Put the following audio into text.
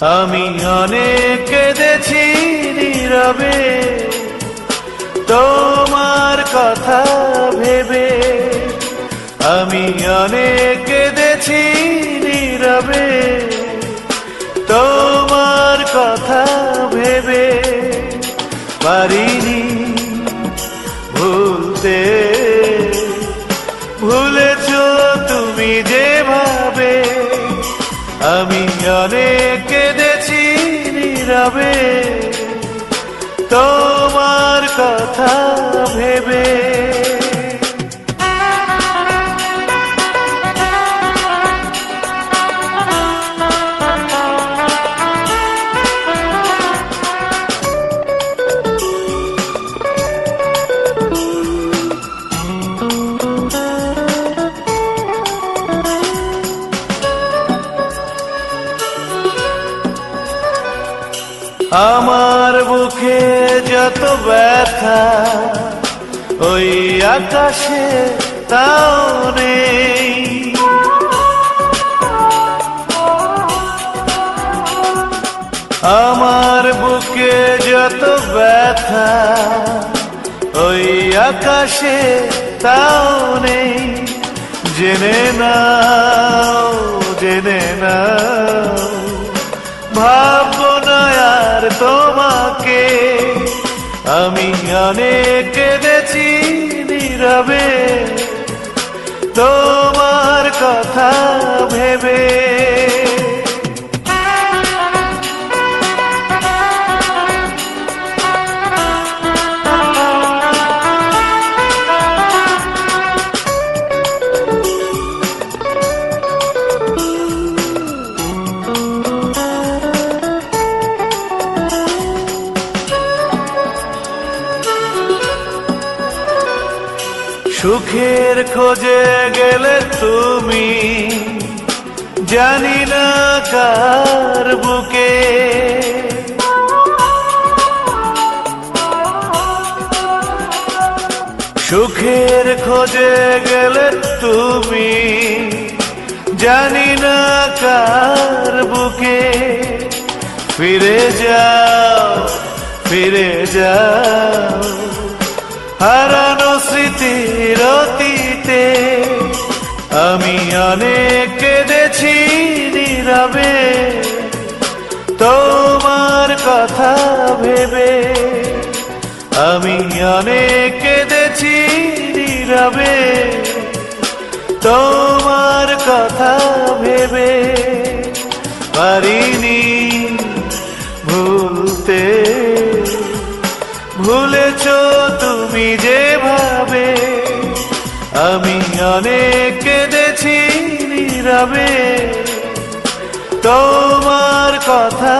আমি অনেক কেঁদেছি নীরবে। তোমার কথা ভেবে আমি অনেক কেঁদেছি নীরবে। তোমার কথা ভেবে পারিনি ভুলতে। ভুলেছ তুমি যেভাবে। আমি অনেক কেঁদেছি নীরবে। তোমার আমার বুকে যত ব্যথা, ওই আকাশে তাও নেই। আমার বুকে যত ব্যথা, ওই আকাশে তাও নেই। জেনে না জেনে নাও। আমি অনেক কেঁদেছি নীরবে। তোমার কথা ভেবে সুখের খোঁজে গেলে তুমি জানি না কার বুকে। সুখের খোঁজে গেলে তুমি জানি না কার বুকে। ফিরে যাও ফিরে যাও হারানো স্মৃতির অতীতে আমি অনেক কেঁদেছি নীরবে। তোমার কথা ভেবে আমি অনেক কেঁদেছি নীরবে। তোমার কথা ভেবে পারিনি, ভুলতে অনেক কেঁদেছি নীরবে তোমার কথা